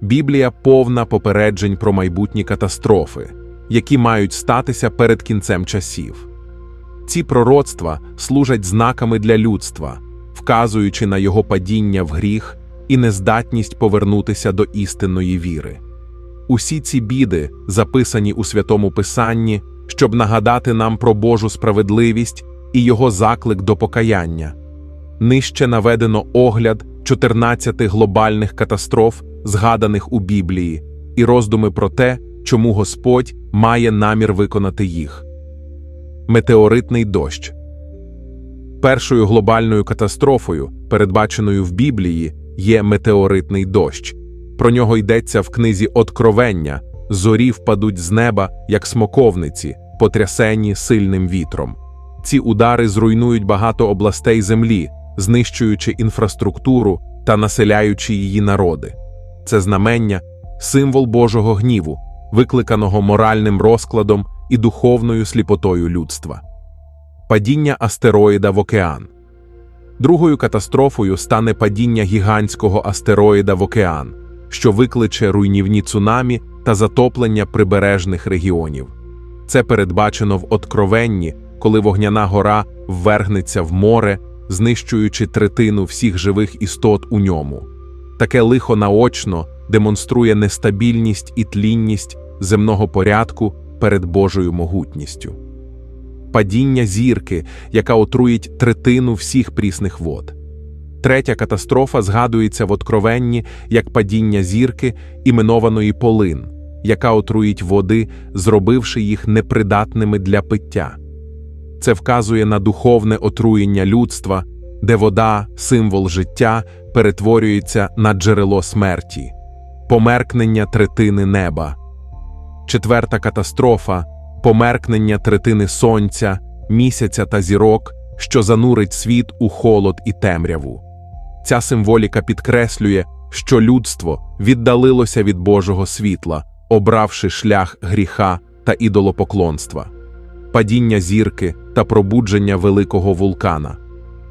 Біблія повна попереджень про майбутні катастрофи, які мають статися перед кінцем часів. Ці пророцтва служать знаками для людства, вказуючи на його падіння в гріх і нездатність повернутися до істинної віри. Усі ці біди записані у святому Писанні, щоб нагадати нам про Божу справедливість і його заклик до покаяння. Нижче наведено огляд 14 глобальних катастроф, згаданих у Біблії, і роздуми про те, чому Господь має намір виконати їх. Метеоритний дощ Першою глобальною катастрофою, передбаченою в Біблії, є метеоритний дощ. Про нього йдеться в книзі Откровення зорі впадуть з неба, як смоковниці, потрясені сильним вітром. Ці удари зруйнують багато областей землі, знищуючи інфраструктуру та населяючи її народи. Це знамення символ Божого гніву, викликаного моральним розкладом і духовною сліпотою людства. Падіння астероїда в океан. Другою катастрофою стане падіння гігантського астероїда в океан, що викличе руйнівні цунамі та затоплення прибережних регіонів. Це передбачено в Откровенні, коли вогняна гора ввергнеться в море, знищуючи третину всіх живих істот у ньому. Таке лихо наочно демонструє нестабільність і тлінність земного порядку перед Божою могутністю. Падіння зірки, яка отруїть третину всіх прісних вод. Третя катастрофа згадується в Откровенні як падіння зірки, іменованої полин, яка отруїть води, зробивши їх непридатними для пиття. Це вказує на духовне отруєння людства, де вода, символ життя, перетворюється на джерело смерті, померкнення третини неба. Четверта катастрофа померкнення третини сонця, місяця та зірок, що занурить світ у холод і темряву. Ця символіка підкреслює, що людство віддалилося від Божого світла, обравши шлях гріха та ідолопоклонства, падіння зірки та пробудження великого вулкана.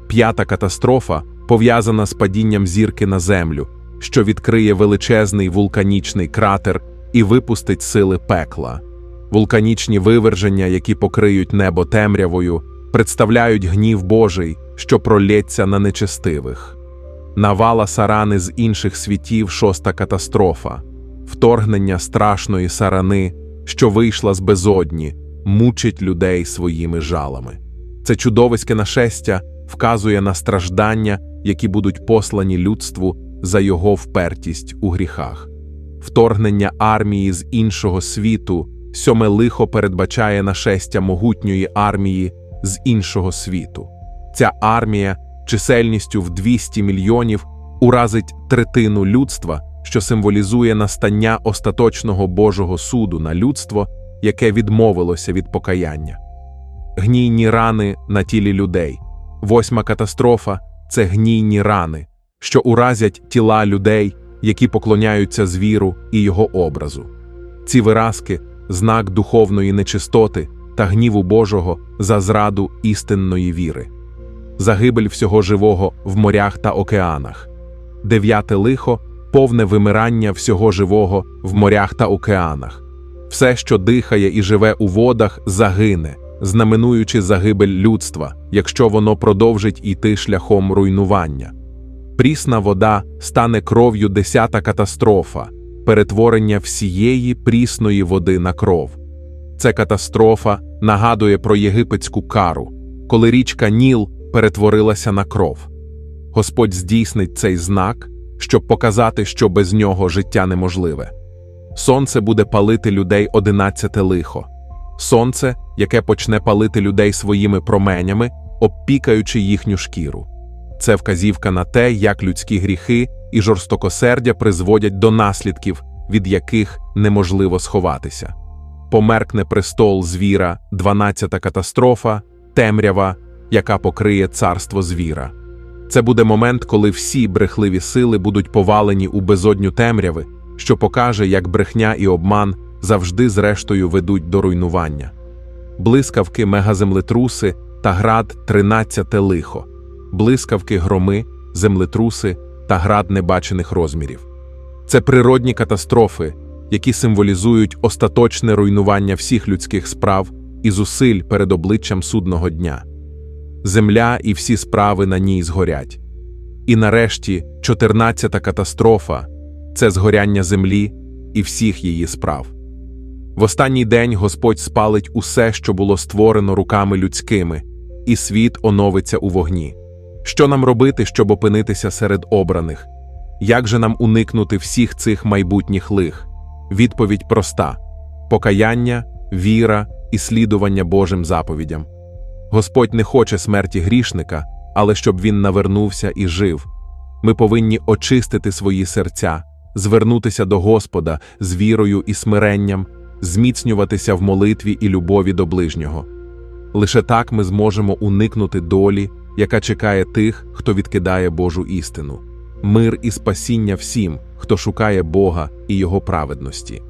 П'ята катастрофа пов'язана з падінням зірки на землю, що відкриє величезний вулканічний кратер і випустить сили пекла. Вулканічні виверження, які покриють небо темрявою, представляють гнів Божий, що пролється на нечестивих. Навала сарани з інших світів шоста катастрофа, вторгнення страшної сарани, що вийшла з безодні, мучить людей своїми жалами. Це чудовиське нашестя вказує на страждання, які будуть послані людству за його впертість у гріхах. Вторгнення армії з іншого світу, сьоме лихо передбачає нашестя могутньої армії з іншого світу. Ця армія чисельністю в 200 мільйонів уразить третину людства, що символізує настання остаточного Божого суду на людство, яке відмовилося від покаяння. Гнійні рани на тілі людей. Восьма катастрофа це гнійні рани, що уразять тіла людей, які поклоняються звіру і його образу. Ці виразки знак духовної нечистоти та гніву Божого за зраду істинної віри, загибель всього живого в морях та океанах, дев'яте лихо повне вимирання всього живого в морях та океанах. Все, що дихає і живе у водах, загине, знаменуючи загибель людства, якщо воно продовжить іти шляхом руйнування. Прісна вода стане кров'ю десята катастрофа, перетворення всієї прісної води на кров. Це катастрофа нагадує про єгипетську кару, коли річка Ніл перетворилася на кров. Господь здійснить цей знак, щоб показати, що без нього життя неможливе. Сонце буде палити людей одинадцяте лихо. Сонце, яке почне палити людей своїми променями, обпікаючи їхню шкіру. Це вказівка на те, як людські гріхи і жорстокосердя призводять до наслідків, від яких неможливо сховатися. Померкне престол звіра, дванадцята катастрофа, темрява, яка покриє царство звіра. Це буде момент, коли всі брехливі сили будуть повалені у безодню темряви, що покаже, як брехня і обман завжди зрештою ведуть до руйнування. Блискавки мегаземлетруси та град тринадцяте лихо, блискавки громи, землетруси та град небачених розмірів. Це природні катастрофи, які символізують остаточне руйнування всіх людських справ і зусиль перед обличчям судного дня. Земля і всі справи на ній згорять. І нарешті, чотирнадцята катастрофа це згоряння землі і всіх її справ. В останній день Господь спалить усе, що було створено руками людськими, і світ оновиться у вогні. Що нам робити, щоб опинитися серед обраних? Як же нам уникнути всіх цих майбутніх лих? Відповідь проста: покаяння, віра і слідування Божим заповідям. Господь не хоче смерті грішника, але щоб він навернувся і жив. Ми повинні очистити свої серця, звернутися до Господа з вірою і смиренням, зміцнюватися в молитві і любові до ближнього. Лише так ми зможемо уникнути долі, яка чекає тих, хто відкидає Божу істину, мир і спасіння всім, хто шукає Бога і Його праведності.